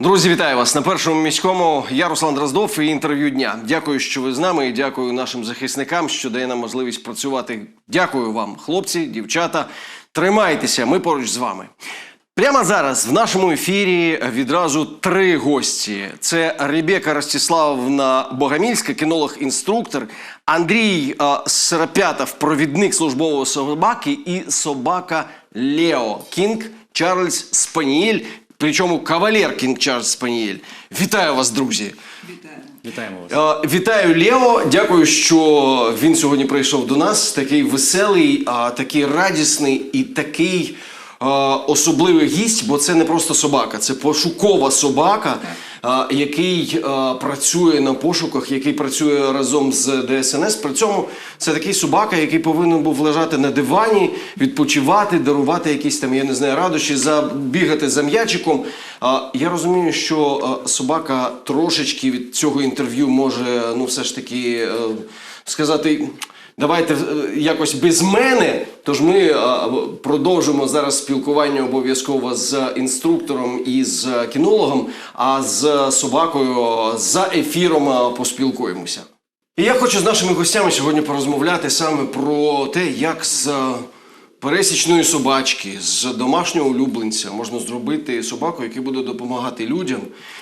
Друзі, вітаю вас на першому міському. Я Руслан Дроздов і інтерв'ю дня. Дякую, що ви з нами. і Дякую нашим захисникам, що дає нам можливість працювати. Дякую вам, хлопці, дівчата. Тримайтеся, ми поруч з вами. Прямо зараз в нашому ефірі відразу три гості: це Ребека Ростиславовна Богомільська, кінолог-інструктор, Андрій Серапятов, провідник службового собаки, і собака Лео Кінг Чарльз Спанієль. Причому кавалер Кінг Чарльз Спанієль. Вітаю вас, друзі! Вітаємо вас. Е, Вітаю Лео. Дякую, що він сьогодні прийшов до нас. Такий веселий, такий радісний і такий е, особливий гість, бо це не просто собака, це пошукова собака, який працює на пошуках, який працює разом з ДСНС. При цьому це такий собака, який повинен був лежати на дивані, відпочивати, дарувати якісь там, я не знаю, радощі, забігати за м'ячиком. Я розумію, що собака трошечки від цього інтерв'ю може, ну, все ж таки е, сказати. Давайте е, якось без мене. Тож ми е, продовжимо зараз спілкування обов'язково з інструктором і з кінологом, а з собакою за ефіром е, поспілкуємося. І я хочу з нашими гостями сьогодні порозмовляти саме про те, як з пересічної собачки, з домашнього улюбленця можна зробити собаку, який буде допомагати людям.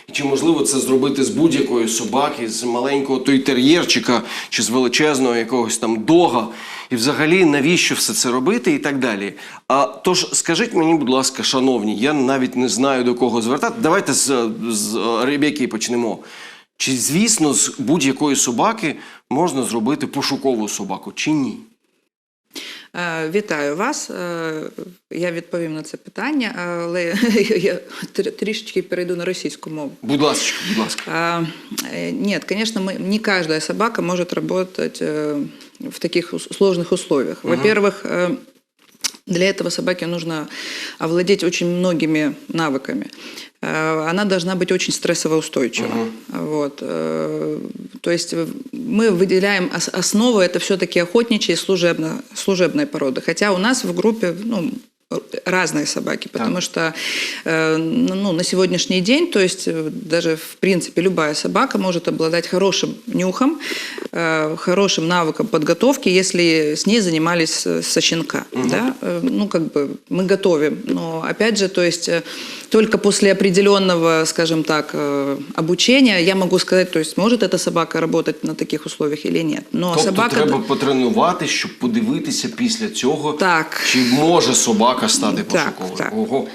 І чи можливо це зробити з будь-якої собаки, з маленького той тер'єрчика чи з величезного якогось там дога. І взагалі навіщо все це робити і так далі. А тож скажіть мені, будь ласка, шановні, я навіть не знаю до кого звертати. Давайте з, з Ребеки почнемо. Чи, звісно, з будь-якої собаки можна зробити пошукову собаку, чи ні? Е, Вітаю вас. Е, Я відповім на це питання, але я тр- трішечки перейду на російську мову. Будь ласка, будь ласка. А, э, Нет, конечно, мы, не каждая собака может работать э, в таких ус- сложных условиях. Во-первых, э, для этого собаке нужно овладеть очень многими навыками. Э, Она должна быть очень стрессово-устойчива. Вот. э, То есть э, мы выделяем ос- основу, это все-таки охотничьи и служебно, служебные породы. Хотя у нас в группе ну, разные собаки, потому что э, ну, на сегодняшний день, то есть э, даже в принципе любая собака может обладать хорошим нюхом, э, хорошим навыком подготовки, если с ней занимались э, со щенка. Да? Э, Ну, как бы мы готовим. Но опять же, то есть э, только после определенного, скажем так, э, обучения я могу сказать, то есть может эта собака работать на таких условиях или нет. Но Тобто собака... треба потренувати, щоб подивитися після цього, Так. чи може собака стати Так, пошуковою. так. Ого.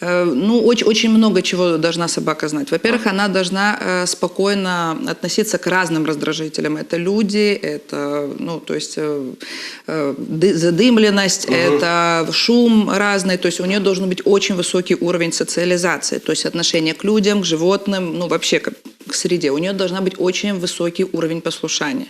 Э, Ну, очень, очень много чего должна собака знать. Во-первых, она должна э, спокойно относиться к разным раздражителям. Это люди, это, ну, то есть э, ды- задымленность, это шум разный. То есть у нее должен быть очень высокий уровень социализации, то есть отношение к людям, к животным, ну, вообще к, к среде. У нее должна быть очень высокий уровень послушания.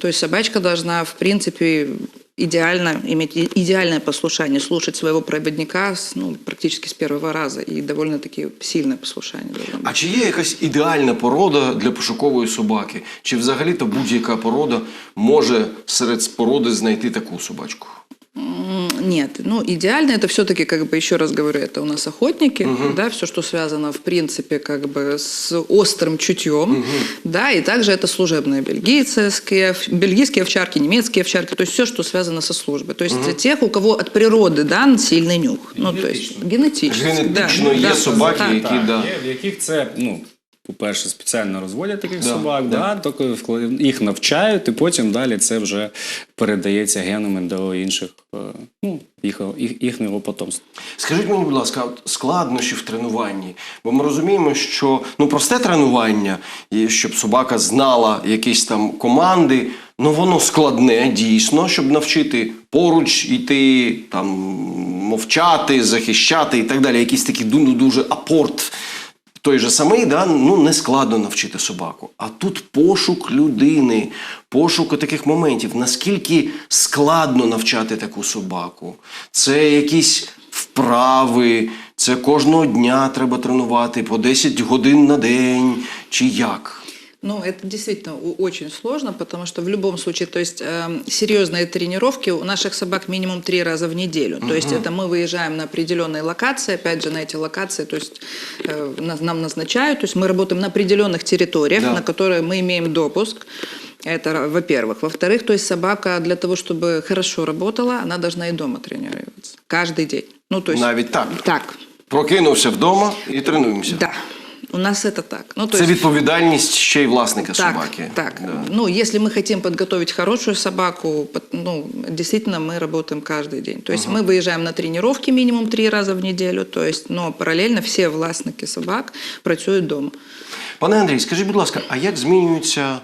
То есть собачка должна, в принципе, идеально иметь идеальное послушание, слушать своего проводника ну, практически с первого раза и довольно-таки сильное послушание. А чи є якась ідеальна порода для пошукової собаки? Чи взагалі-то будь-яка порода може серед породи знайти таку собачку? М, Нет, ну идеально это все-таки, как бы еще раз говорю, это у нас охотники, да, все, что связано в принципе как бы с острым чутьем, да, и также это служебные бельгийские, бельгийские овчарки, немецкие овчарки, то есть все, что связано со службой, то есть тех, у кого от природы дан сильный нюх, ну то есть генетически, Генетично да, є да, собаки, так. які Так, да. є, в яких це, ну, по-перше, спеціально розводять таких Да, собак, да. тільки вкла- їх навчають, і потім далі це вже передається генами до інших, е, ну, їх, їх, їхнього потомства. Скажіть мені, будь ласка, складнощі в тренуванні. Бо ми розуміємо, що ну просте тренування, щоб собака знала якісь там команди, ну воно складне дійсно, щоб навчити поруч йти, там мовчати, захищати і так далі. Якийсь такий ну, дуже апорт. Той же самий, да, ну не складно навчити собаку. А тут пошук людини, пошук таких моментів. Наскільки складно навчати таку собаку? Це якісь вправи, це кожного дня треба тренувати по 10 годин на день, чи як? Ну, это действительно о- очень сложно, потому что в любом случае, то есть э, серьезные тренировки у наших собак минимум три раза в неделю. То есть это мы выезжаем на определенные локации, опять же, на эти локации, то есть э, нас- нам назначают, то есть мы работаем на определенных территориях, Да. на которые мы имеем допуск. Это, ра- во-первых. Во-вторых, то есть собака для того, чтобы хорошо работала, она должна и дома тренироваться. Каждый день. Ну, то есть... Навіть так. Так, Прокинувся вдома і тренуємося. да. У нас это так. Ну, то Це есть... відповідальність ще й власника Так, собаки. так. Да. Ну, если мы хотим подготовить хорошую собаку, пот- ну, действительно, мы работаем каждый день. То есть мы выезжаем на тренировки минимум три раза в неделю, то есть, но параллельно все власники собак працюють дома. Пане Андрій, скажіть, будь ласка, а як змінюється е,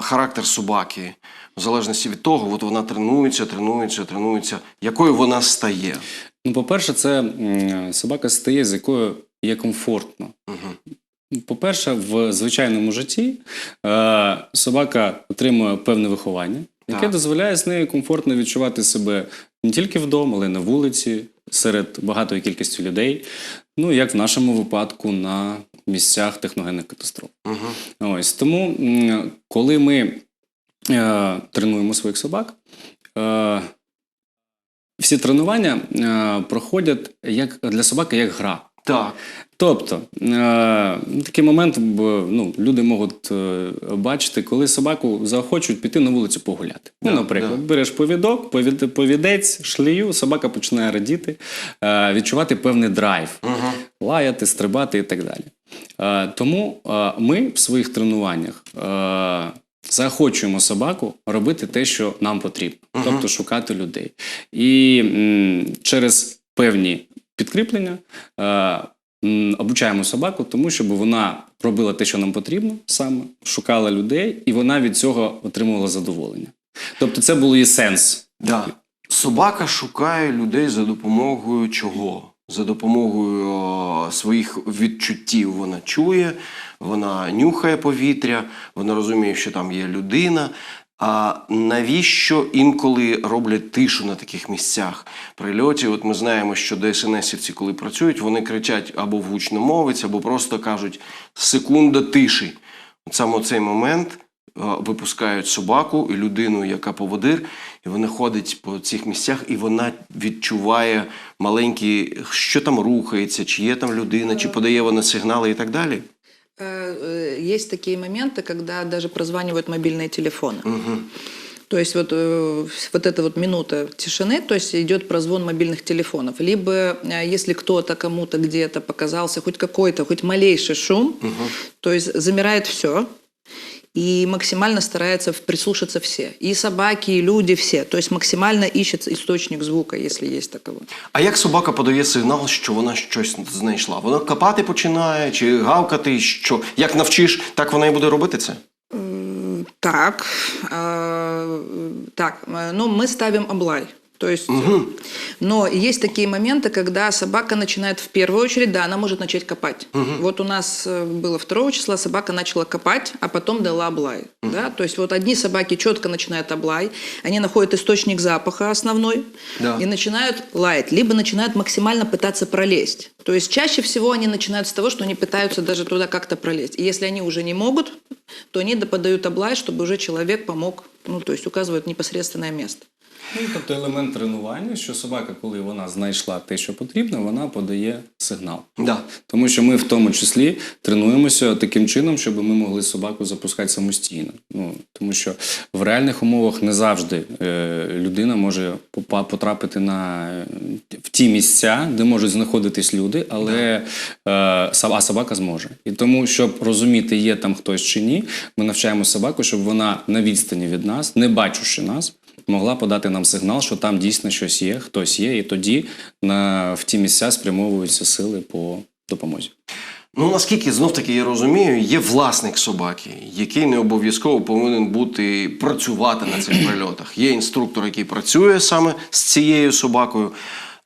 характер собаки в залежності від того, от вона тренується, тренується, тренується, якою вона стає? Ну, по-перше, це м, собака стає, з якою є комфортно. По-перше, в звичайному житті е, собака отримує певне виховання, яке Так. дозволяє з нею комфортно відчувати себе не тільки вдома, але й на вулиці, серед багатої кількості людей. Ну, як в нашому випадку, на місцях техногенних катастроф. Угу. Ось тому, коли ми е, тренуємо своїх собак, е, всі тренування е, проходять як для собаки як гра. Так. Тобто, е, такий момент ну, люди можуть е, бачити, коли собаку заохочують піти на вулицю погуляти. Да, ну, наприклад, да. береш повідок, повідець, шлею, собака починає радіти, е, відчувати певний драйв, лаяти, стрибати і так далі. Тому ми в своїх тренуваннях заохочуємо собаку робити те, що нам потрібно, тобто шукати людей. І через певні підкріплення е, обучаємо собаку, тому щоб вона робила те, що нам потрібно саме, шукала людей, і вона від цього отримувала задоволення. Тобто, це було і сенс. Да. Собака шукає людей за допомогою чого? За допомогою своїх відчуттів вона чує, вона нюхає повітря, вона розуміє, що там є людина. А навіщо інколи роблять тишу на таких місцях прильоті? От ми знаємо, що ДСНСівці, коли працюють, вони кричать або в гучномовець, або просто кажуть секунда тиші. От саме цей момент випускають собаку і людину, яка поводир, і вона ходить по цих місцях, і вона відчуває маленькі, що там рухається, чи є там людина, чи подає вона сигнали і так далі. Э, э, Есть такие моменты, когда даже прозванивают мобильные телефоны. То есть вот, э, вот эта вот минута тишины, то есть идет прозвон мобильных телефонов. Либо э, если кто-то кому-то где-то показался хоть какой-то, хоть малейший шум, то есть замирает все. И максимально стараются прислушаться все. И собаки, и люди, все. То есть максимально ищет источник звука, если есть таковой. А як собака подає сигнал, що вона щось знайшла? Вона копати починає чи гавкати, що як навчиш, так вона і буде робити це? Так, э, так, э, ну мы ставим облай. То есть, но есть такие моменты, когда собака начинает в первую очередь, да, она может начать копать. Вот у нас э, было 2 числа, собака начала копать, а потом дала облай. Да? То есть вот одни собаки четко начинают облай, они находят источник запаха основной Да. и начинают лаять, либо начинают максимально пытаться пролезть. То есть чаще всего они начинают с того, что они пытаются даже туда как-то пролезть. И если они уже не могут, то они подают облай, чтобы уже человек помог, ну, то есть указывают непосредственное место. Ну, тобто елемент тренування, що собака, коли вона знайшла те, що потрібно, вона подає сигнал. Да. Тому що ми в тому числі тренуємося таким чином, щоб ми могли собаку запускати самостійно. Ну тому що в реальних умовах не завжди е, людина може потрапити на е, в ті місця, де можуть знаходитись люди, але е, а собака зможе. І тому, щоб розуміти, є там хтось чи ні, ми навчаємо собаку, щоб вона на відстані від нас, не бачучи нас. Могла подати нам сигнал, що там дійсно щось є, хтось є, і тоді на в ті місця спрямовуються сили по допомозі. Ну наскільки знов таки я розумію, є власник собаки, який не обов'язково повинен бути працювати на цих прильотах. Є інструктор, який працює саме з цією собакою.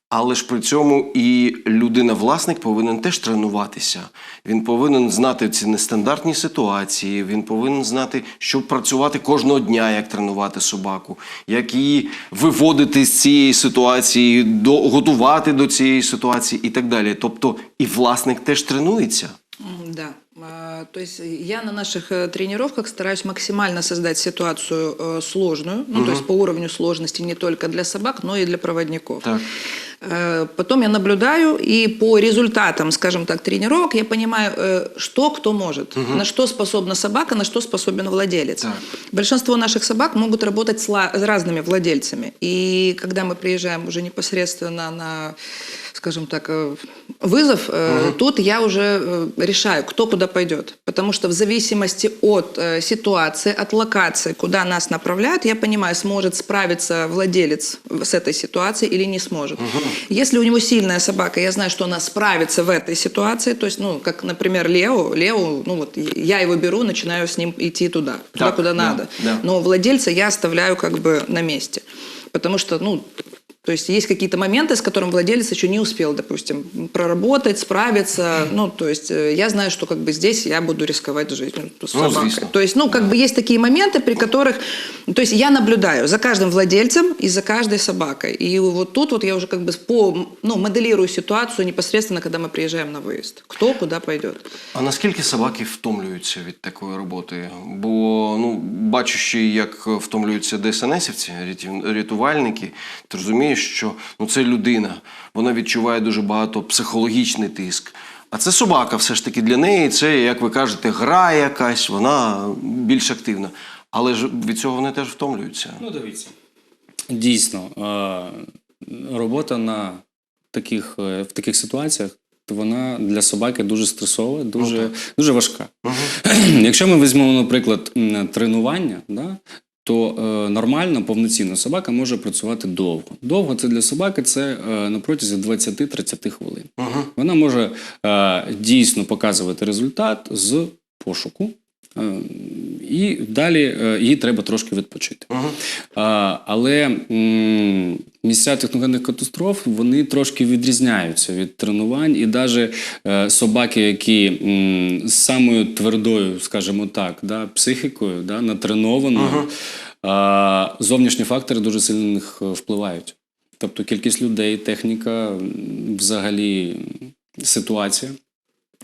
Але ж при цьому і людина-власник повинен теж тренуватися. Він повинен знати ці нестандартні ситуації. Він повинен знати, що працювати кожного дня, як тренувати собаку, як її виводити з цієї ситуації, готувати до цієї ситуації і так далі. Тобто і власник теж тренується. Да. А, То есть я на наших э, тренировках стараюсь максимально создать ситуацию э, сложную, ну, то есть по уровню сложности не только для собак, но и для проводников. Так. Э, Потом я наблюдаю, и по результатам, скажем так, тренировок я понимаю, э, что кто может, на что способна собака, на что способен владелец. Так. Большинство наших собак могут работать с разными владельцами. И когда мы приезжаем уже непосредственно на, скажем так, э, вызов, э, тут я уже э, решаю, кто куда пойдет. Потому что в зависимости от ситуации, от локации, куда нас направляют, я понимаю, сможет справиться владелец с этой ситуацией или не сможет. Если у него сильная собака, я знаю, что она справится в этой ситуации, то есть, ну, как, например, Лео, Лео, ну вот я его беру, начинаю с ним идти туда, туда, Так, куда да, надо. да. Но владельца я оставляю как бы на месте. Потому что, ну, то есть есть какие-то моменты, с которыми владелец еще не успел, допустим, проработать, справиться. Ну, то есть э, я знаю, что как бы здесь я буду рисковать жизнью с Ну, собакой. звісно. То есть, ну, как бы есть такие моменты, при которых, то есть я наблюдаю за каждым владельцем и за каждой собакой. И вот тут вот я уже как бы по, ну, моделирую ситуацию непосредственно, когда мы приезжаем на выезд. Кто куда пойдет. А наскільки собаки втомлюються від такої роботи? Бо ну, бачучи, як втомлюються ДСНСівці, рятів- рятувальники, ти розумієш, що ну, це людина, вона відчуває дуже багато психологічний тиск. А це собака, все ж таки для неї це, як ви кажете, гра якась, вона більш активна. Але ж від цього вони теж втомлюються. Ну, дивіться. Дійсно, робота на таких, е, в таких ситуаціях. Вона для собаки дуже стресова, дуже, дуже важка. Якщо ми візьмемо, наприклад, тренування, да, то е, нормально, повноцінна собака може працювати довго. Довго це для собаки це е, на протязі 20-30 хвилин. Ага. Вона може е, дійсно показувати результат з пошуку. Е, І далі е, їй треба трошки відпочити. А, але м, місця техногенних катастроф вони трошки відрізняються від тренувань, і навіть е, собаки, які з самою твердою, скажімо так, да, психікою, да, натренованою, а, зовнішні фактори дуже сильно на них впливають. Тобто кількість людей, техніка, взагалі ситуація.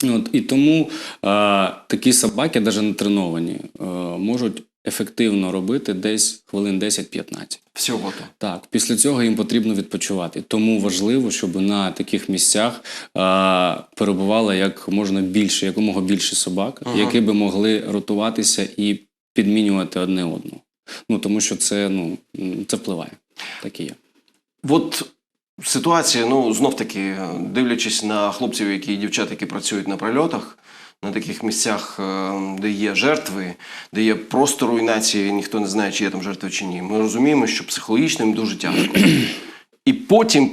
От, і тому а, такі собаки, навіть не треновані, а, можуть ефективно робити десь хвилин 10-15. Всього то. Так, після цього їм потрібно відпочивати. Тому важливо, щоб на таких місцях а, перебувало як можна більше, якомога більше собак, які би могли ротуватися і підмінювати одне одного. Ну тому що це ну це впливає. Так і є. От ситуація, ну знов таки, дивлячись на хлопців, які і дівчат, які працюють на прильотах, на таких місцях, е, де є жертви, де є просто руйнація, і ніхто не знає, чи є там жертви чи ні. Ми розуміємо, що психологічно їм дуже тяжко. І потім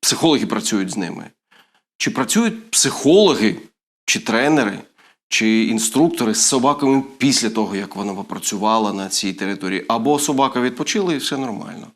психологи працюють з ними. Чи працюють психологи, чи тренери, чи інструктори з собаками після того, як вона попрацювала на цій території, або собака відпочила і все нормально.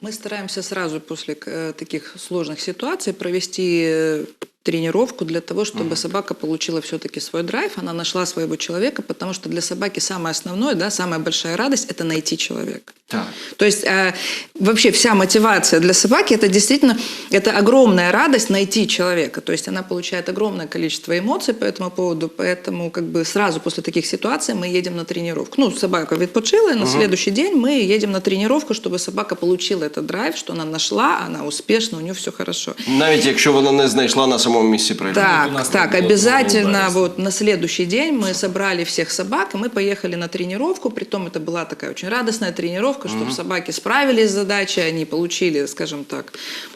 Ну, мы стараемся сразу после э, таких сложных ситуаций провести э, тренировку для того, чтобы собака получила все-таки свой драйв, она нашла своего человека, потому что для собаки самое основное, да, самая большая радость – это найти человека. Так. То есть э, вообще вся мотивация для собаки это действительно это огромная радость найти человека. То есть она получает огромное количество эмоций по этому поводу, поэтому как бы сразу после таких ситуаций мы едем на тренировку. Ну, собака відпочила, и на следующий день мы едем на тренировку, чтобы собака получила этот драйв, что она нашла, она успешна, у нее все хорошо. Навіть якщо вона не знайшла на самому місці прильоту. у Так, так, обязательно. Вот на следующий день мы собрали всех собак, и мы поехали на тренировку. Притом это была такая очень радостная тренировка, чтобы собаки справились с задачей, они получили, скажем так,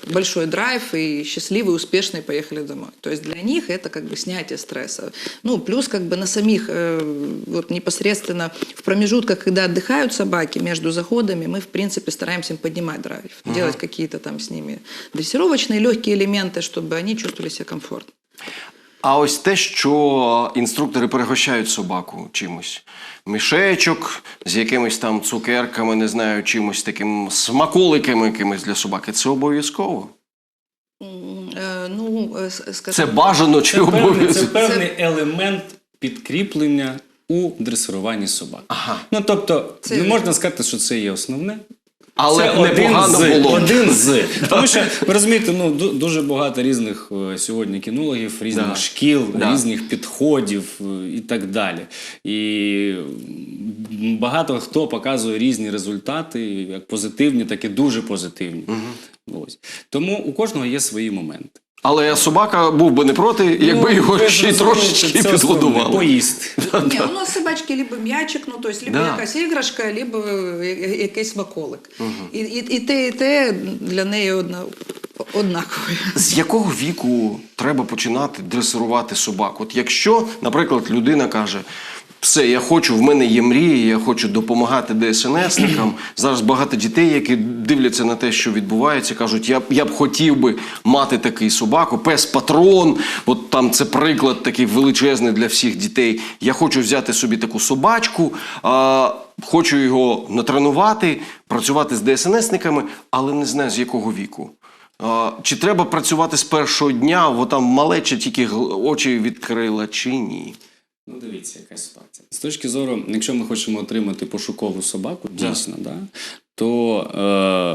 большой драйв и счастливые, успешные поехали домой. То есть для них это как бы снятие стресса. Ну, плюс как бы на самих, э, вот непосредственно в промежутках, когда отдыхают собаки между заходами, мы, в принципе, стараемся им поднимать драйв, делать какие-то там с ними дрессировочные легкие элементы, чтобы они чувствовали себя комфортно. А ось те, що інструктори перегощають собаку чимось. Мішечок з якимись там цукерками, не знаю, чимось таким смаколиками якимись для собаки. Це обов'язково. Э, Ну, э, Це бажано чи Це певний, це певний елемент підкріплення у дресируванні собак. Ага. Ну тобто, Це- не можна сказати, що це є основне, Але Це один з, було. Один з. Тому що ви розумієте, ну дуже багато різних е, сьогодні кінологів, різних Да. шкіл, Да. різних підходів е, і так далі. І багато хто показує різні результати, як позитивні, так і дуже позитивні. Ось. Тому у кожного є свої моменти. Але собака був би не проти, якби Ну, його ще й трошечки підгодували. Поїсти. Не, у нас собачки либо м'ячик, ну то есть либо Да. якась іграшка, либо я- я- якийсь смаколик. І, і, і те, і те для неї одна, однакове. З якого віку треба починати дресирувати собак? От якщо, наприклад, людина каже. Все, я хочу, в мене є мрії, я хочу допомагати ДСНСникам. Зараз багато дітей, які дивляться на те, що відбувається, кажуть, я, я б хотів би мати такий собаку, пес патрон. От там це приклад такий величезний для всіх дітей. Я хочу взяти собі таку собачку, а, хочу його натренувати, працювати з ДСНСниками, але не знаю з якого віку. А, Чи треба працювати з першого дня, бо там малеча тільки очі відкрила, чи ні? Ну, дивіться, яка ситуація. З точки зору, якщо ми хочемо отримати пошукову собаку, дійсно, да. То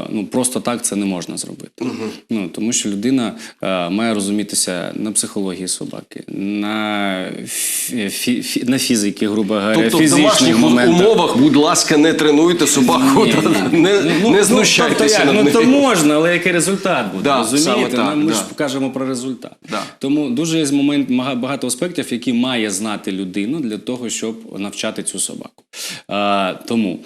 е, ну, просто так це не можна зробити. Ну, тому що людина е, має розумітися на психології собаки, на, фі, фі, на фізики, грубо говоря, Тобто в фізичних домашніх моментах. умовах, будь ласка, не тренуйте собаку, Ні, та- ні. не, Ну, не ну, знущайтеся тобто над Ну, то можна, але який результат буде? Да, розумієте? так, Ми да. ж кажемо про результат. Да. Тому дуже є момент багато аспектів, які має знати людина для того, щоб навчати цю собаку. А, тому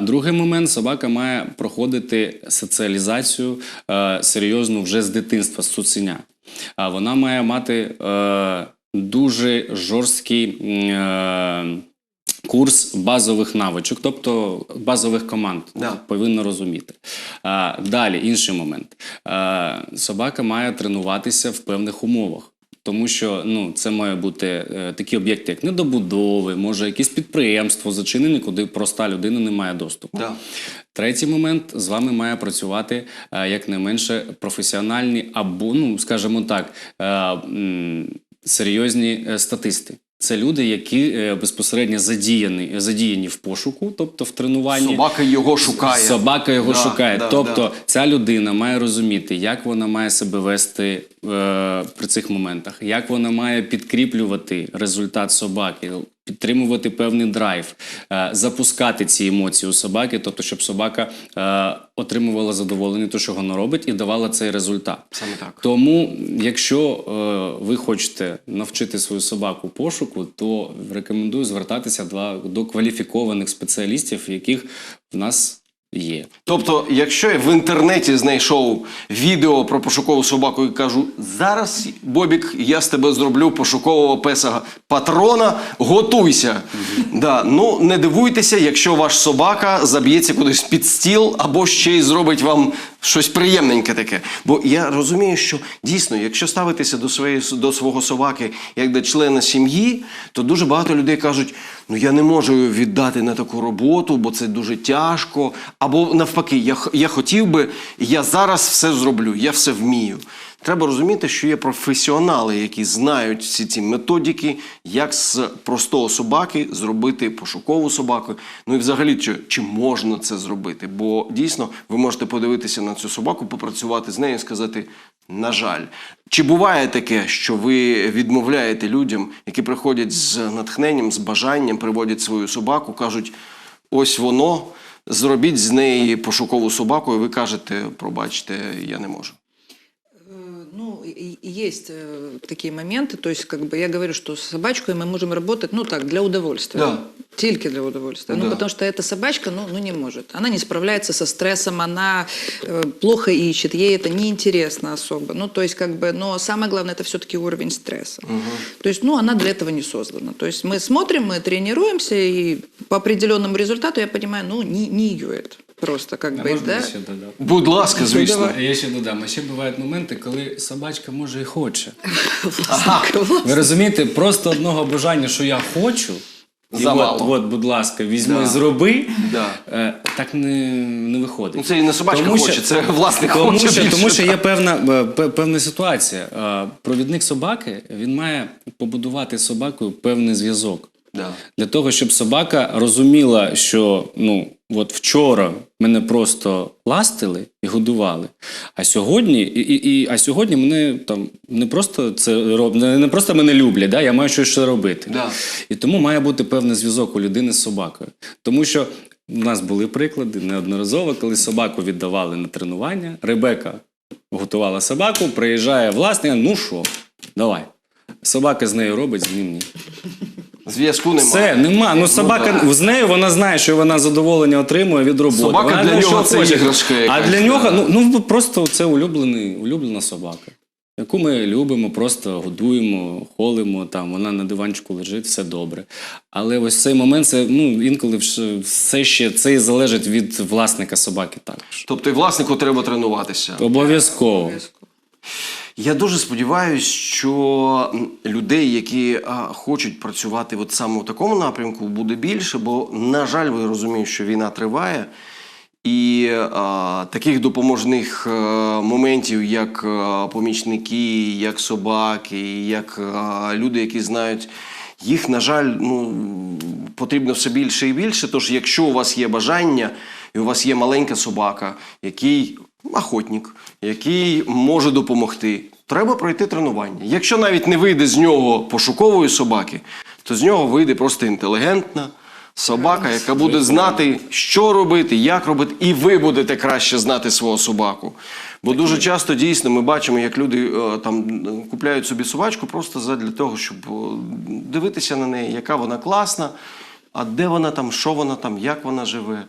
другий момент собака має проходити соціалізацію серйозну вже з дитинства, з цуценя. Вона має мати е, дуже жорсткий. Е, Курс базових навичок, тобто базових команд, Да. повинна розуміти. А, далі, інший момент. А, собака має тренуватися в певних умовах. Тому що ну, це має бути е, такі об'єкти, як недобудови, може якесь підприємство зачинене, куди проста людина не має доступу. Да. Третій момент з вами має працювати е, якнайменше професіональні або, ну скажімо так, е, серйозні статисти. Це люди, які е, безпосередньо задіяні, задіяні в пошуку, тобто в тренуванні. Собака його шукає. Собака його Да, шукає. да, тобто да. ця людина має розуміти, як вона має себе вести е, при цих моментах, як вона має підкріплювати результат собаки, підтримувати певний драйв, е, запускати ці емоції у собаки, тобто, щоб собака е, отримувала задоволення, то, що вона робить, і давала цей результат. Саме так. Тому, якщо е, ви хочете навчити свою собаку пошуку, то рекомендую звертатися до, до кваліфікованих спеціалістів, яких в нас є. Тобто, якщо я в інтернеті знайшов відео про пошукову собаку і кажу, зараз, Бобік, я з тебе зроблю пошукового песа патрона, готуйся. Да, ну не дивуйтеся, якщо ваш собака заб'ється кудись під стіл або ще й зробить вам щось приємненьке таке. Бо я розумію, що дійсно, якщо ставитися до своєї до свого собаки як до члена сім'ї, то дуже багато людей кажуть: ну я не можу віддати на таку роботу, бо це дуже тяжко. Або навпаки, я, я хотів би, я зараз все зроблю, я все вмію. Треба розуміти, що є професіонали, які знають всі ці методики, як з простого собаки зробити пошукову собаку. Ну і взагалі, чи, чи можна це зробити? Бо дійсно ви можете подивитися на цю собаку, попрацювати з нею і сказати: на жаль, чи буває таке, що ви відмовляєте людям, які приходять з натхненням, з бажанням, приводять свою собаку, кажуть: ось воно, зробіть з неї пошукову собаку, і ви кажете, пробачте, я не можу. Ну, есть э, такие моменты, то есть, как бы я говорю, что с собачкой мы можем работать, ну так, для удовольствия. Да. Только для удовольствия. Да. Ну, потому что эта собачка, ну, ну, не может. Она не справляется со стрессом, она э, плохо ищет, ей это неинтересно особо. Ну, то есть, как бы, но самое главное, это все-таки уровень стресса. То есть, ну, она для этого не создана. То есть, мы смотрим, мы тренируемся, и по определенному результату я понимаю, ну, не, не ее это. Просто как бы, да? ще додати? Будь ласка, звісно. давай. Я ще додам. А ще бувають моменти, коли собачка може і хоче. Властника, Ви розумієте, просто одного бажання, що я хочу. І от, от, будь ласка, візьми, Да. зроби. Да. Е, так не, не виходить. Ну, це і не собачка хоче, це власник тому хоче Що, більше, тому що є певна, е, певна ситуація. Е, Провідник собаки він має побудувати з собакою певний зв'язок. Да. Для того, щоб собака розуміла, що ну, От вчора мене просто ластили і годували. А сьогодні, і, і, і, а сьогодні мене там не просто це роб, не, не просто мене люблять, да? я маю щось ще робити. Да. І тому має бути певний зв'язок у людини з собакою. Тому що в нас були приклади неодноразово, коли собаку віддавали на тренування. Ребека готувала собаку, приїжджає власник, ну що, давай. Собака з нею робить, з ним ні. Зв'язку немає. Все, нема. Ну собака да. з нею вона знає, що вона задоволення отримує від роботи. Собака вона для нього це хоче. іграшка А для нього, да. ну, ну просто це улюблений, улюблена собака. Яку ми любимо, просто годуємо, холимо, там вона на диванчику лежить, все добре. Але ось цей момент, це ну інколи все ще це і залежить від власника собаки також. Тобто і власнику треба тренуватися. Обов'язково. Я дуже сподіваюся, що людей, які хочуть працювати от саме в такому напрямку, буде більше, бо, на жаль, ви розумієте, що війна триває. І а, таких допоможних е, моментів, як е, помічники, як собаки, як а, люди, які знають, їх, на жаль, ну, потрібно все більше і більше. Тож, якщо у вас є бажання, і у вас є маленька собака, який охотник, який може допомогти, треба пройти тренування. Якщо навіть не вийде з нього пошукової собаки, то з нього вийде просто інтелігентна. Собака, яка буде знати, що робити, як робити, і ви будете краще знати свого собаку. Бо дуже часто дійсно ми бачимо, як люди е, там купляють собі собачку просто задля того, щоб е, дивитися на неї, яка вона класна, а де вона там, що вона там, як вона живе.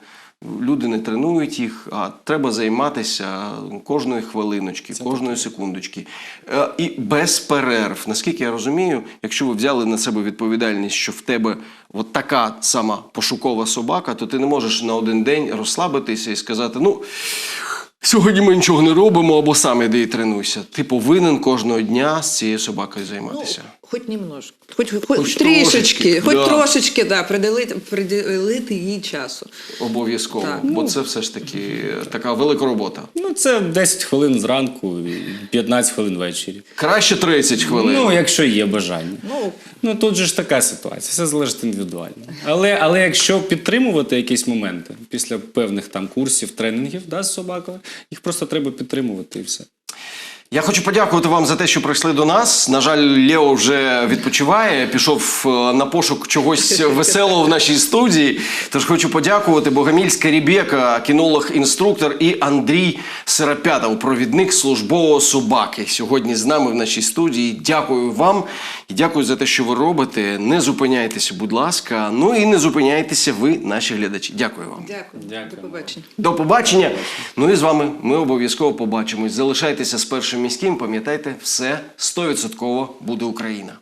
Люди не тренують їх, а треба займатися кожної хвилиночки, кожної секундочки. Е, І без перерв. Наскільки я розумію, якщо ви взяли на себе відповідальність, що в тебе от така сама пошукова собака, то ти не можеш на один день розслабитися і сказати: ну. Сьогодні ми нічого не робимо або сам іди і тренуйся. Ти повинен кожного дня з цією собакою займатися. Хоть немножко, хоч, хоч, Хоч трішечки, трошечки, хоч да. трошечки, да, приділити, приділити їй часу. Обов'язково. Так. Бо це все ж таки така велика робота. Ну, це 10 хвилин зранку, і 15 хвилин ввечері. Краще 30 хвилин. Ну, якщо є бажання. Ну, Ну тут же ж така ситуація, все залежить індивідуально. Але, але якщо підтримувати якісь моменти після певних там курсів, тренінгів да, з собакою, їх просто треба підтримувати і все. Я хочу подякувати вам за те, що прийшли до нас. На жаль, Лео вже відпочиває, пішов е, на пошук чогось веселого в нашій студії. Тож хочу подякувати Богомільська Рібека, кінолог-інструктор і Андрій Серапятов, провідник службового собаки. Сьогодні з нами в нашій студії. Дякую вам і дякую за те, що ви робите. Не зупиняйтеся, будь ласка. Ну і не зупиняйтеся ви, наші глядачі. Дякую вам. дякую. Дякую. До побачення. До побачення. Ну і з вами ми обов'язково побачимось. Залишайтеся з першим міським. Пам'ятайте, все 100% буде Україна.